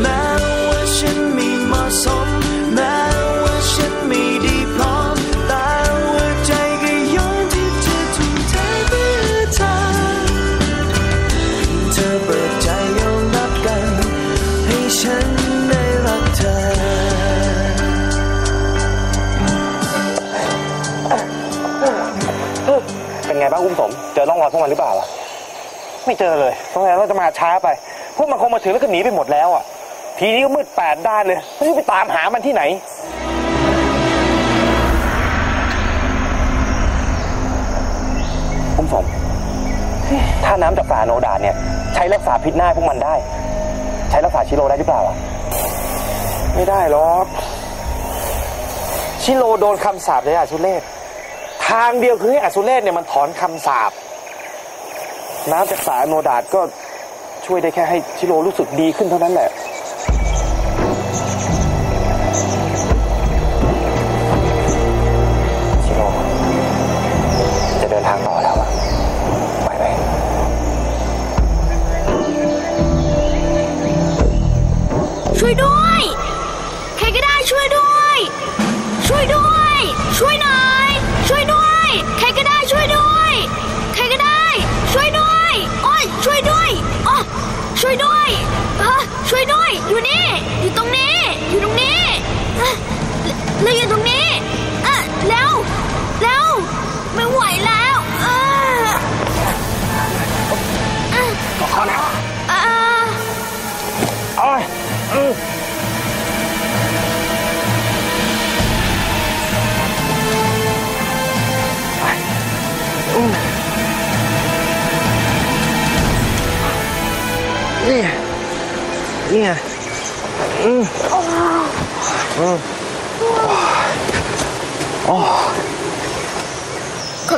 แม้ว่าฉันไม่เหมาะสม แม้ว่าฉันไม่ดีพร้อม แต่ว่าใจก็ยอมที่จะทุ่มเทเพื่อเธอเธอเปิดใจยอมรับกัน ให้ฉันได้รักเธอ เป็นไงบ้างอุ้มสม เจอร่องรอยพวกมันหรือเปล่าล่ะ ไม่เจอเลยสงสัยเราจะมาช้าไป พวกมันคงมาถึงแล้วก็หนีไปหมดแล้วอะ ทีนี้ก็มืดแปดด้านเลยไม่รู้ไปตามหามันที่ไหนอุ้มสมถ้าน้ำจากฝาโนดาเนี่ย ใช้รักษาพิษหน้าพวกมันได้ ใช้รักษาชิโรได้หรือเปล่าอะ ไม่ได้หรอก ชิโรโดนคำสาปจากอาสุเลศทางเดียวคือให้อสุเลศเนี่ยมันถอนคำสาปน้ำจากสาโนดาดก็ช่วยได้แค่ให้ชิโรรู้สึกดีขึ้นเท่านั้นแหละ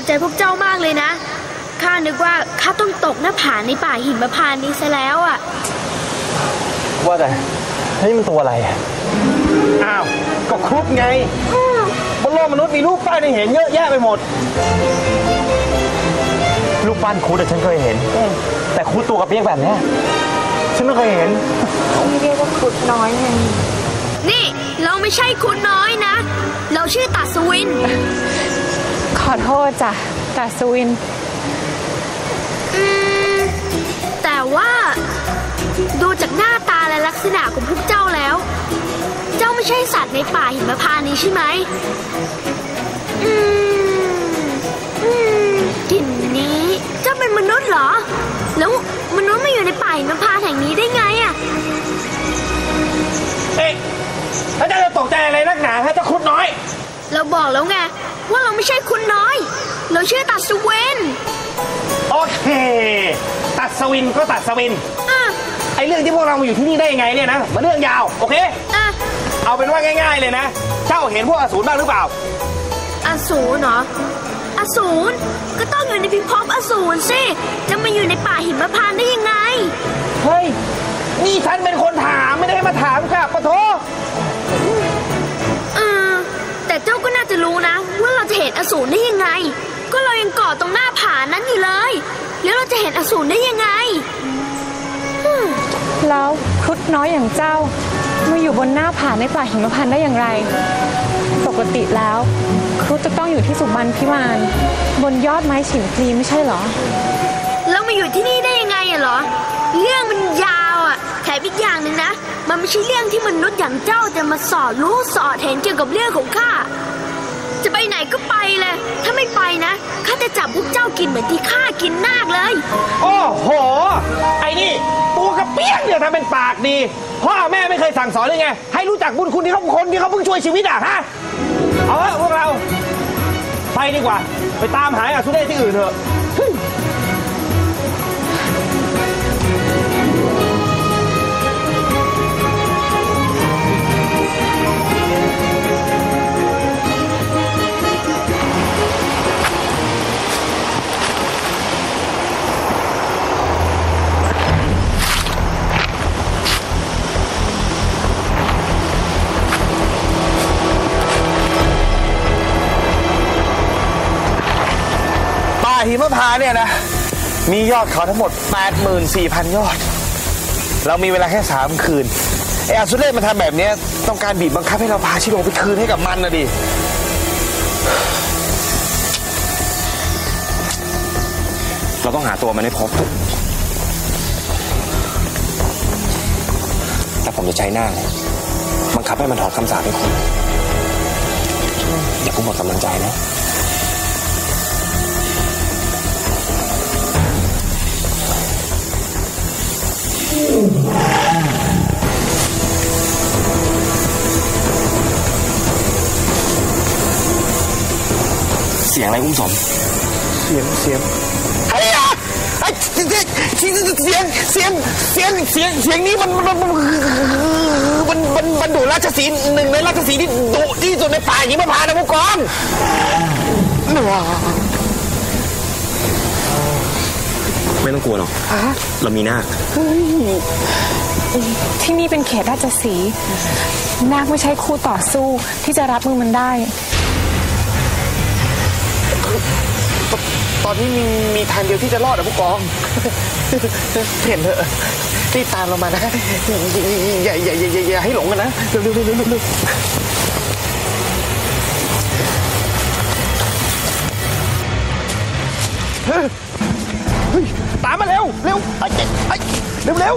อบใจพวกเจ้ามากเลยนะ ข้านึกว่าข้าต้องตกหน้าผาในป่าหิมพานต์นี้ซะแล้วอะ ว่าแต่นี่มันตัวอะไรอะอ้าว ก็ครุฑไง บนโลกมนุษย์มีรูปปั้นให้เห็นเยอะแยะไปหมด รูปปั้นครุฑอะฉันเคยเห็น แต่ครุฑตัวกับเปียกแบบเนี้ยฉันไม่เคยเห็น นี่เราไม่ใช่คุณน้อยนะ เราชื่อตัสวินข อโทษจ้ะแต่สวิน อืม แต่ว่าดูจากหน้าตาและลักษณะของพวกเจ้าแล้ว เจ้าไม่ใช่สัตว์ในป่าหิมพานต์นี้ใช่ไหม อืม อืมกลิ่นนี้ เจ้าเป็นมนุษย์เหรอ แล้วมนุษย์มาอยู่ในป่าหิมพานต์แห่งนี้ได้ไงอะเอ๊ะแล้วเจะจะตกใจอะไรนักหนาฮะเจ้าครุฑน้อย เราบอกแล้วไง ว่าเราไม่ใช่คุณน้อย เราชื่อตัสวินโอเค ตัดสวินก็ตัดสวิน อะไอเรื่องที่พวกเรามาอยู่ที่นี่ได้ยังไงเนี่ยนะ มันเรื่องยาว โอเค อะเอาเป็นว่าง่าย ๆเลยนะ เจ้าเห็นพวกอสูรบ้างหรือเปล่า อสูรเหรออสูรก็ต้องอยู่ในพิภพอสูรสิ จะมาอยู่ในป่าหิมพานต์ได้ยังไง เฮ้ย นี่ฉันเป็นคนถามไม่ได้ให้มาถามค่ะปะโถ นอสูรได้ยังไง ก็เรายังเกาะตรงหน้าผานั้นอยู่เลย แล้วเราจะเห็นอสูรได้ยังไงฮึ่มแล้วครุฑน้อยอย่างเจ้ามาอยู่บนหน้าผาในป่าหิมพานต์ได้อย่างไร ปกติแล้ว ครุฑจะต้องอยู่ที่สุบรรณพิมานบนยอดไม้ฉิมพลีไม่ใช่เหรอ แล้วมาอยู่ที่นี่ได้ยังไงอะเหรอ เรื่องมันยาวอะแถมอีกอย่างหนึ่งนะ มันไม่ใช่เรื่องที่มนุษย์อย่างเจ้าจะมาสอดรู้สอดเห็นเกี่ยวกับเรื่องของข้า จะไปไหนก็ไปเลย ถ้าไม่ไปนะข้าจะจับพวกเจ้ากินเหมือนที่ข้ากินนาคเลย โอ้โห ไอ้นี่ตัวกระเปี้ยงเนี่ยทำเป็นปากดี พ่อแม่ไม่เคยสั่งสอนเลยไง ให้รู้จักบุญคุณที่เขาคนที่เขาเพิ่งช่วยชีวิตอะฮะ เอาละพวกเรา ไปดีกว่า ไปตามหาอสุเรศที่อื่นเถอะ ป่าหิมพาเนี่ยนะ มียอดเขาทั้งหมด 84,000 ยอด เรามีเวลาแค่ 3 คืนไอ้อาสุเล่มันทำแบบเนี้ยต้องการบีบบังคับให้เราพาชิโร่ไปคืนให้กับมันนะดิเราต้องหาตัวมันให้พบ แต่ผมจะใช้หน้าเลยบังคับให้มันถอนคำสาปให้คุณ อย่าเพิ่งหมดกำลังใจนะ เสียงอะไรอุ้มสมเสียงเสียงไอ้ยะไอ้เสียงเสียงเสียงเสียงเสียงเสียงเสียงนี้มันมันมันมันมันมันดุราชสีห์หนึ่งในราชสีห์ที่ดุที่สุดในป่าหิมพานต์นะผู้กอง ไม่ต้องกลัวหรอกเรามีหน้าคที่นี่เป็นเขตราชสีห์นาคไม่ใช่คู่ต่อสู้ที่จะรับมือมันได้ ตอนนี้มีมีทางเดียวที่จะรอดอะผู้กองเห็นเถอะรีบตามเรามานะ อย่าอย่าอย่าอย่าอย่าให้หลงกันนะเร็วเร็วเร็วเร็วเร็วเฮ้ยเฮ้ย ตามมาเร็วเร็วไอ้ไอ้เร็วเร็ว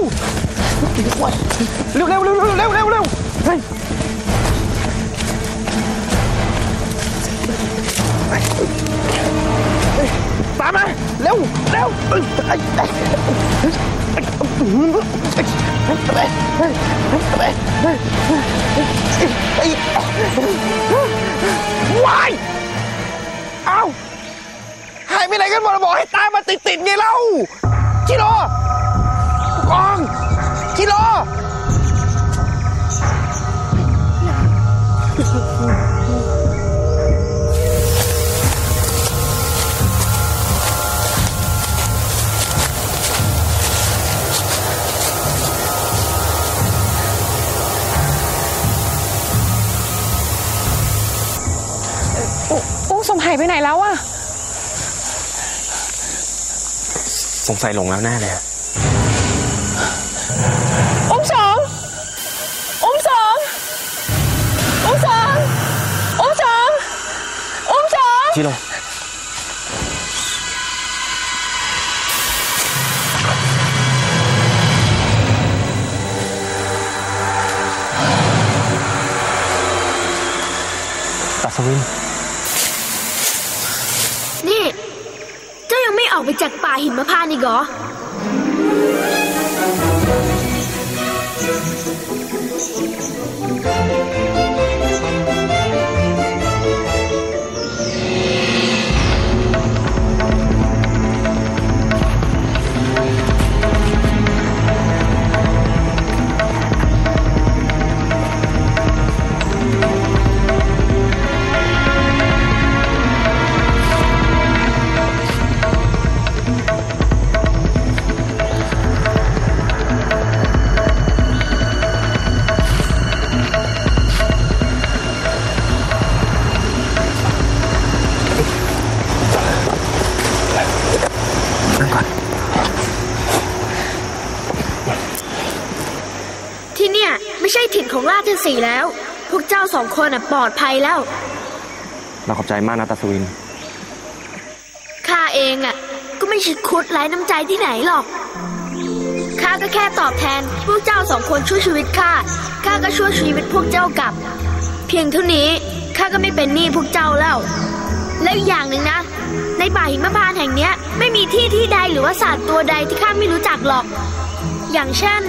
เร็วเร็วเร็วเร็วเร็วเร็วเร็วเฮ้ยตามมาเร็วเร็วเอ้ยไอ้ไอ้ไอ้ไอ้วายเอ้าายไปไหนกันหมดบอกให้ตามมาติดติดๆไงเล่าชิโร่ผู้กองชิโร่อุ้งสมหายไปไหนแล้วอะ ส งสัยหลงแล้วแน่เลยอุ้มสองอุ้มสองอุ้มสองอุ้มสองอุ้มสองชิโร่ตัสวินนี่ เจ้ายังไม่ ออกไปจากป่าหิมพานต์อีกเหรอ ถิ่นของราชสีห์แล้ว พวกเจ้าสองคนอะปลอดภัยแล้ว เราขอบใจมากนะตัสวิน ข้าเองอะ ก็ไม่ใช่คุดไร้น้ำใจที่ไหนหรอก ข้าก็แค่ตอบแทน พวกเจ้าสองคนช่วยชีวิตข้า ข้าก็ช่วยชีวิตพวกเจ้ากลับ เพียงเท่านี้ข้าก็ไม่เป็นหนี้พวกเจ้าแล้ว แล้วอีกอย่างหนึ่งนะ ในป่าหิมพานต์แห่งเนี้ย ไม่มีที่ที่ใดหรือว่าสัตว์ตัวใดที่ข้าไม่รู้จักหรอก อย่างเช่น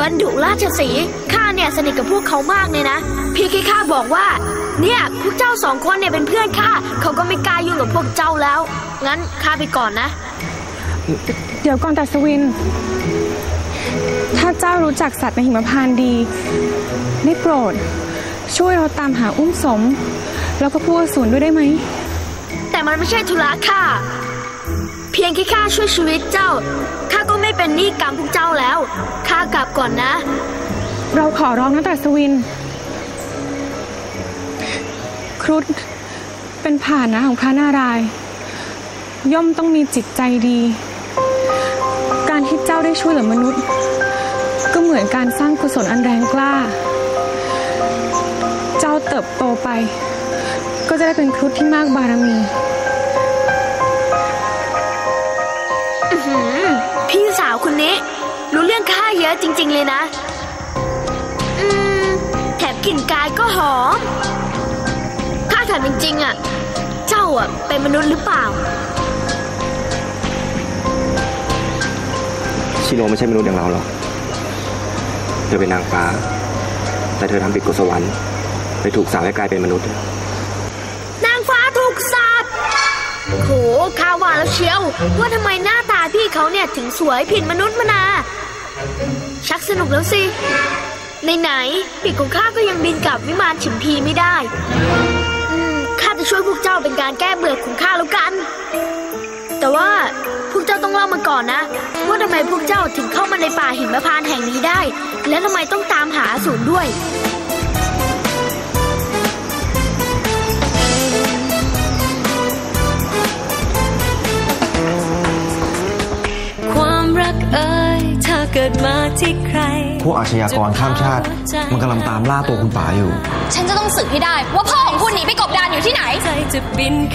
บรรดุราชสีห์ข้าเนี่ยสนิทกับพวกเขามากเลยนะ พี่แค่ข้าบอกว่า เนี่ยพวกเจ้าสองคนเนี่ยเป็นเพื่อนข้าเขาก็ไม่กล้ายุ่งกับพวกเจ้าแล้ว งั้นข้าไปก่อนนะ เดี๋ยวก่อนตัสวิน ถ้าเจ้ารู้จักสัตว์ในหิมพานต์ดีได้โปรด ช่วยเราตามหาอุ้มสม แล้วก็ผู้อสูรด้วยได้ไหม แต่มันไม่ใช่ธุระข้าเพียงแค่ข้าช่วยชีวิตเจ้าข้าก็ไม่ เป็นหนี้กรรมพวกเจ้าแล้วข้ากลับก่อนนะ เราขอร้องนะตัสวิน ครุฑเป็นผ่านะของพระนาราย ย่อมต้องมีจิตใจดี การที่เจ้าได้ช่วยเหลือมนุษย์ ก็เหมือนการสร้างกุกุศลอันแรงกล้า เจ้าเติบโตไป ก็จะได้เป็นครุฑที่มากบารมี พี่สาวคนนี้ รู้เรื่องข้าเยอะจริง ๆ เลยนะ อืม แถมกลิ่นกายก็หอม ข้าถามจริง ๆอะ เจ้าอะ เป็นมนุษย์หรือเปล่า ชิโนไม่ใช่มนุษย์อย่างเราหรอก เธอเป็นนางฟ้า แต่เธอทำผิดกฎสวรรค์เลยถูกสั่งให้กลายเป็นมนุษย์ นางฟ้าถูกสาปโหข้าว่าแล้วเชียวว่าทำไมหน้าตาพี่ เขาเนี่ยถึงสวยผิดมนุษย์มนา ชักสนุกแล้วสิ ในไหนปีกของข้าก็ยังบินกลับวิมานฉิมพีไม่ได้อืมข้าจะช่วยพวกเจ้าเป็นการแก้เบื่อของข้าแล้วกัน แต่ว่าพวกเจ้าต้องเล่ามาก่อนนะ ว่าทำไมพวกเจ้าถึงเข้ามาในป่าหิมพานต์แห่งนี้ได้ และทำไมต้องตามหาอสูรด้วย เอ่ยถ้าเกิดมาที่ใคร พวกอาชญากรข้ามชาติ มันกำลังตามล่าตัวคุณป๋าอยู่ ฉันจะต้องสืบให้ได้ว่าพ่อของคุณหนีไปกบดานอยู่ที่ไหน ใจจะบิน